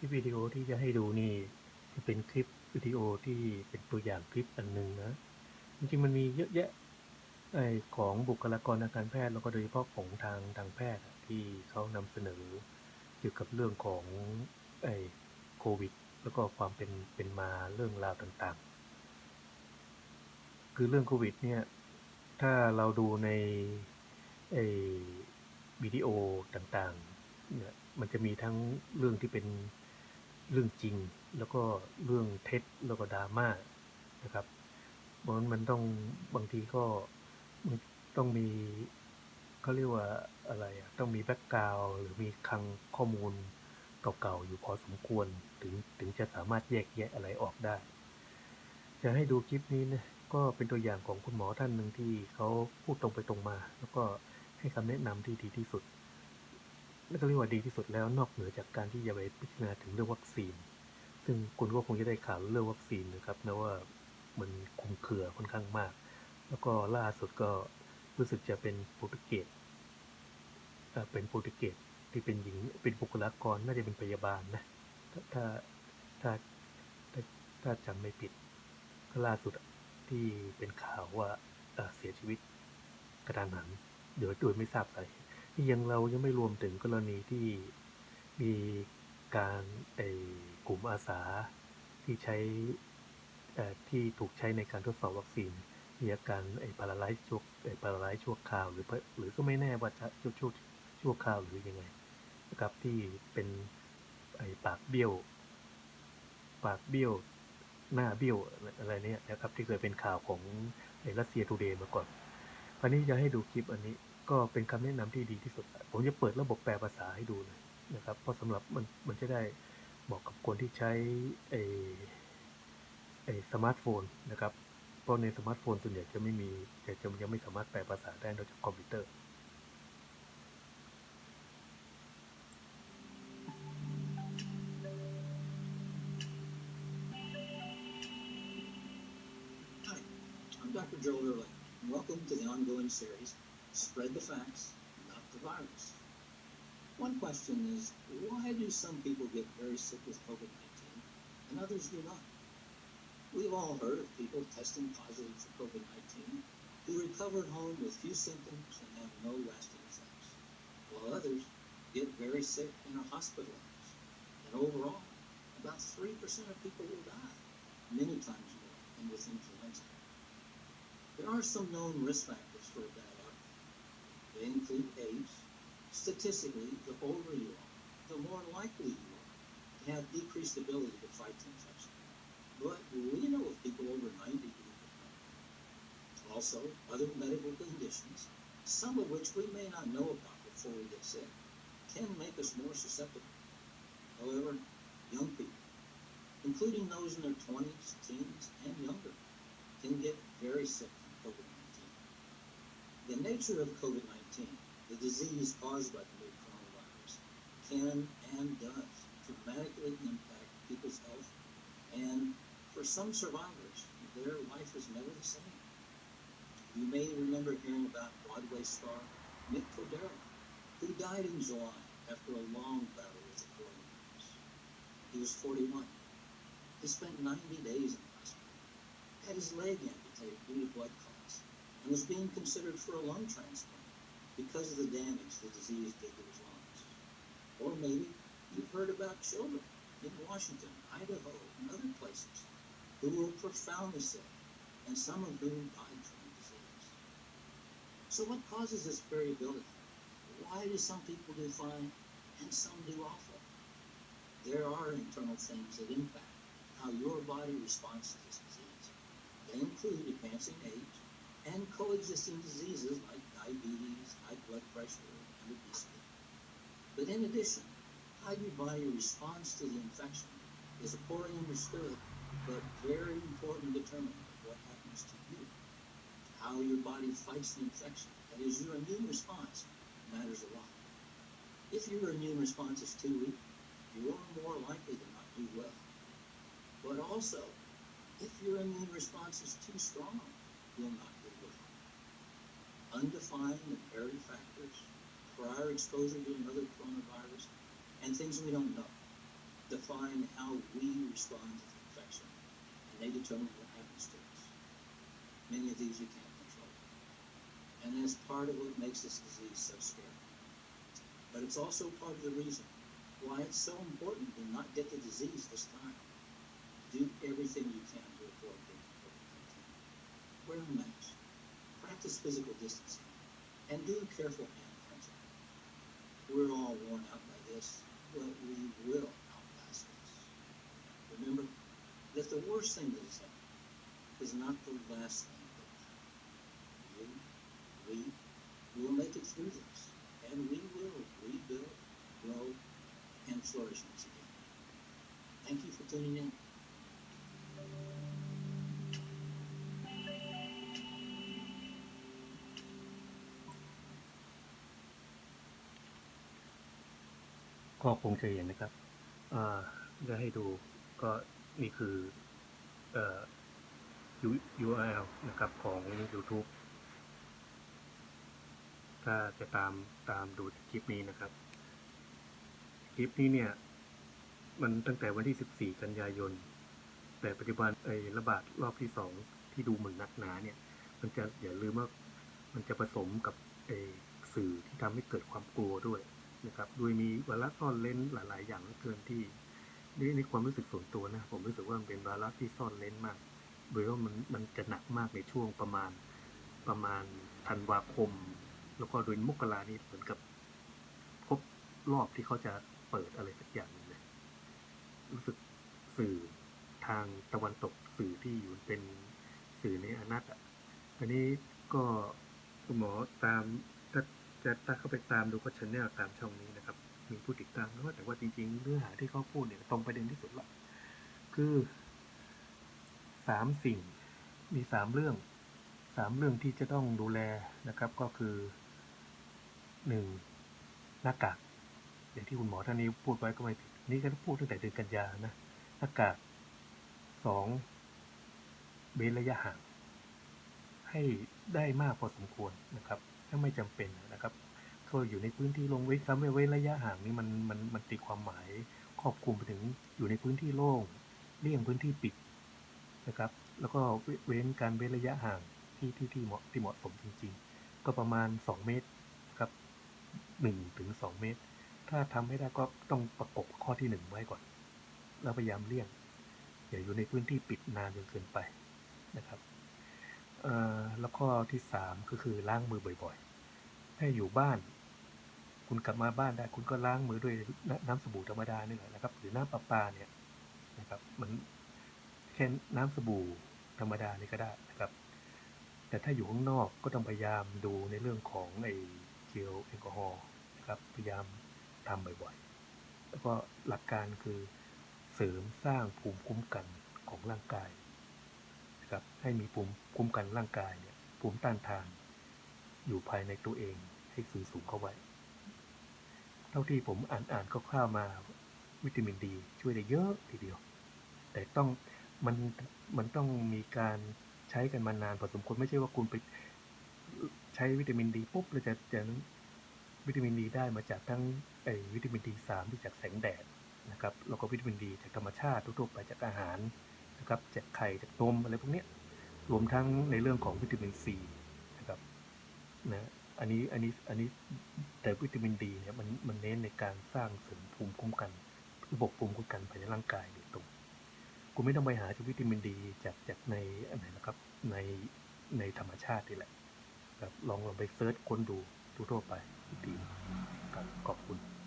ลิปวิดีโอที่จะให้ดูนี่จะเป็นคลิปวิดีโอที่เป็นตัวอย่างคลิปอันหนึ่งนะจริงๆมันมีเยอะแยะไอของบุคลากรทางการแพทย์แล้วก็โดยเฉพาะของทางทางแพทย์ที่เขานำเสนอเกี่ยวกับเรื่องของไอโควิด แล้วก็ความเป็นเป็นมาเรื่องราวต่างๆ คือเรื่องโควิดเนี่ยถ้าเราดูในไอวิดีโอต่างๆเนี่ยมันจะมีทั้งเรื่องที่เป็น เรื่องจริงแล้วก็เรื่องเท็จแล้วก็ดราม่านะครับเพราะฉะนั้นมันต้องบางทีก็มันต้องมีเขาเรียกว่าอะไรอะต้องมีแบ็กกราวหรือมีคลังข้อมูลเก่าๆอยู่พอสมควรถึงถึงจะสามารถแยกแยะอะไรออกได้ จะให้ดูคลิปนี้นะก็เป็นตัวอย่างของคุณหมอท่านหนึ่งที่เขาพูดตรงไปตรงมา แล้วก็ให้คำแนะนำที่ดีที่สุด นั่นก็เรียกว่าดีที่สุดแล้วนอกเหนือจากการที่จะไปพิจารณาถึงเรื่องวัคซีน ซึ่งคุณก็คงจะได้ข่าวเรื่องวัคซีนนะครับนะว่ามันคลุมเครือค่อนข้างมาก แล้วก็ล่าสุดก็รู้สึกจะเป็นโปรตุเกสเป็นโปรตุเกสที่เป็นหญิงเป็นบุคลากรน่าจะเป็นพยาบาลนะถ้าถ้าถ้าถ้าถ้าจำไม่ผิดก็ล่าสุดที่เป็นข่าวว่าเอ่อเสียชีวิตกระทันหันโดยโดยไม่ทราบสาเหตุ นี่ยังเรายังไม่รวมถึงกรณีที่มีการไอกลุ่มอาสาที่ใช้ที่ถูกใช้ในการทดสอบวัคซีนมีอาการไอพาราไลซ์ชั่วไอพาราไลซ์ชั่วคราวหรือเพหรือก็ไม่แน่ว่าจะชั่วชั่วชั่วคราวหรือยังไงนะครับที่เป็นไอปากเบี้ยว ปากเบี้ยวหน้าเบี้ยวอะไรเนี่ยนะครับที่เคยเป็นข่าวของไอรัสเซียทูเดย์มาก่อน คราวนี้จะให้ดูคลิปอันนี้ ก็เป็นคำแนะนำที่ดีที่สุด ผมจะเปิดระบบแปลภาษาให้ดูเลยนะครับ เพราะสำหรับมันมันจะได้เหมาะกับคนที่ใช้ไอไอสมาร์ทโฟนนะครับ เพราะในสมาร์ทโฟนส่วนใหญ่จะไม่มีจะจะยังไม่สามารถแปลภาษาได้นอกจากคอมพิวเตอร์ Dr. Joel Erling, and welcome to the ongoing series, Spread the Facts, Not the Virus. One question is, why do some people get very sick with COVID-19 and others do not? We've all heard of people testing positive for COVID-19 who recovered home with few symptoms and have no lasting effects, while others get very sick and are hospitalized. And overall, about 3% of people will die, many times more than with influenza. There are some known risk factors for a bad include age. Statistically, the older you are, the more likely you are to have decreased ability to fight the infection. But we know of people over 90 who. Also, other medical conditions, some of which we may not know about before we get sick, can make us more susceptible. However, young people, including those in their 20s, teens, and younger, can get very sick from COVID 19. The nature of COVID 19, the disease caused by the new coronavirus, can and does dramatically impact people's health, and for some survivors, their life is never the same. You may remember hearing about Broadway star Nick Cordero, who died in July after a long battle with the coronavirus. He was 41. He spent 90 days in the hospital, had his leg amputated due to blood clots, and was being considered for a lung transplant because of the damage the disease did to his lungs. Or maybe you've heard about children in Washington, Idaho, and other places who were profoundly sick, and some of whom died from the disease. So, what causes this variability? Why do some people do fine and some do awful? There are internal things that impact how your body responds to this disease. They include advancing age and coexisting diseases like diabetes, high blood pressure, and obesity. But in addition, how your body responds to the infection is a poorly understood but very important determinant of what happens to you. How your body fights the infection, that is, your immune response, matters a lot. If your immune response is too weak, you are more likely to not do well. But also, if your immune response is too strong, you'll not Undefined inherited factors, prior exposure to another coronavirus, and things we don't know. Define how we respond to the infection, and they determine what happens to us. Many of these you can't control. And that's part of what makes this disease so scary. But it's also part of the reason why it's so important to not get the disease this time. Do everything you can to avoid getting COVID-19. Wear a mask, practice physical distancing, and do careful hand cleansing. We're all worn out by this, but we will outlast this. Remember that the worst thing that has happened is not the last thing that will happen. You, we will make it through this, and we will rebuild, grow, and flourish once again. Thank you for tuning in. ก็คงจะเห็นนะครับอ่าจะให้ดูก็นี่คือ URL นะครับของ YouTube ถ้าจะตามตามดูคลิปนี้นะครับ คลิปนี้เนี่ย มันตั้งแต่วันที่ 14 กันยายน แต่ปัจจุบันไอ้ระบาดรอบที่สองที่ดูเหมือนหนักหนาเนี่ย มันจะอย่าลืมว่ามันจะผสมกับไอ้สื่อที่ทำให้เกิดความกลัวด้วย นะครับ โดยมีวาระซ่อนเล้นหลาย ๆ อย่างเหลือเกินที่ในในความรู้สึกส่วนตัวนะ ผมรู้สึกว่ามันเป็นวาระที่ซ่อนเล้นมาก โดยว่ามันมันจะหนักมากในช่วงประมาณประมาณธันวาคม แล้วก็โดยมกรานี้เหมือนกับครบรอบที่เขาจะเปิดอะไรสักอย่างหนึงเลยรู้สึกสื่อทางตะวันตกสื่อที่อยู่เป็นสื่อในอนัตอะอันนี้ก็คุณหมอตาม จะถ้าเข้าไปตามดูก็ชแนลตามช่องนี้นะครับ มีผู้ติดตามแล้วแต่ว่าจริงๆเนื้อหาที่เขาพูดเนี่ยตรงประเด็นที่สุดละคือสามสิ่งมีสามเรื่องสามเรื่องที่จะต้องดูแลนะครับก็คือหนึ่งหน้ากากอย่างที่คุณหมอท่านนี้พูดไว้ก็ไม่ผิดนี่ก็พูดตั้งแต่เดือนกันยานะหน้ากากสองเว้นระยะห่างให้ได้มากพอสมควรนะครับ ถ้าไม่จำเป็นนะครับก็อยู่ในพื้นที่โลงเว้นคำว่าเว้ระยะห่างนี่มันมันมันตีความหมายครอบคลุมไปถึงอยู่ในพื้นที่โล่งเลี่ยงพื้นที่ปิดนะครับ แล้วก็เว้นการเว้นระยะห่างที่ที่ที่เหมาะที่เหมาะสมจริง ๆ ก็ประมาณ 2 เมตรครับ1ถึง2เมตร ถ้าทำไม่ได้ก็ต้องประกบข้อที่ 1 ไว้ก่อน แล้วพยายามเลี่ยงอย่าอยู่ในพื้นที่ปิดนานจนเกินไปนะครับ แล้วก็ที่3ก็คือล้างมือบ่อยๆถ้าอยู่บ้าน คุณกลับมาบ้านได้ คุณก็ล้างมือด้วยน้ำน้ำสบู่ธรรมดานี่แหละนะครับ หรือน้ำประปาเนี่ยนะครับมันแค่น้ำสบู่ธรรมดานี่ก็ได้นะครับ แต่ถ้าอยู่ข้างนอกก็ต้องพยายามดูในเรื่องของไอ้เจลแอลกอฮอล์นะครับพยายามทำบ่อยๆ แล้วก็หลักการคือเสริมสร้างภูมิคุ้มกันของร่างกาย นะครับ ให้มีภูมิคุ้มกันร่างกายเนี่ยภูมิต้านทาน อยู่ภายในตัวเองให้สูงสูงเข้าไว้ เท่าที่ผมอ่านอ่านคร่าวๆมาวิตามินดี ช่วยได้เยอะทีเดียว แต่ต้องมันมันต้องมีการใช้กันมานานพอสมควรไม่ใช่ว่าคุณไปใช้วิตามินดีปุ๊บแล้วจะจะวิตามินดีได้มาจากทั้งไอวิตามินดีสามที่จากแสงแดดนะครับแล้วก็วิตามินดีจากธรรมชาติทั่วไปจากอาหาร นะครับจากไข่จากนมอะไรพวกนี้รวมทั้งในเรื่องของวิตามินซีนะครับนะอันนี้อันนี้อันนี้แต่วิตามินดีเนี่ยมันมันเน้นในการสร้างเสริมภูมิคุ้มกันระบบภูมิคุ้มกันภายในร่างกายโดยตรงคุณไม่ต้องไปหาจากวิตามินดีจากจากในอันไหนนะครับในในธรรมชาตินี่แหละครับลองลองไปเซิร์ชค้นดูทั่วไปอีกทีครับขอบคุณ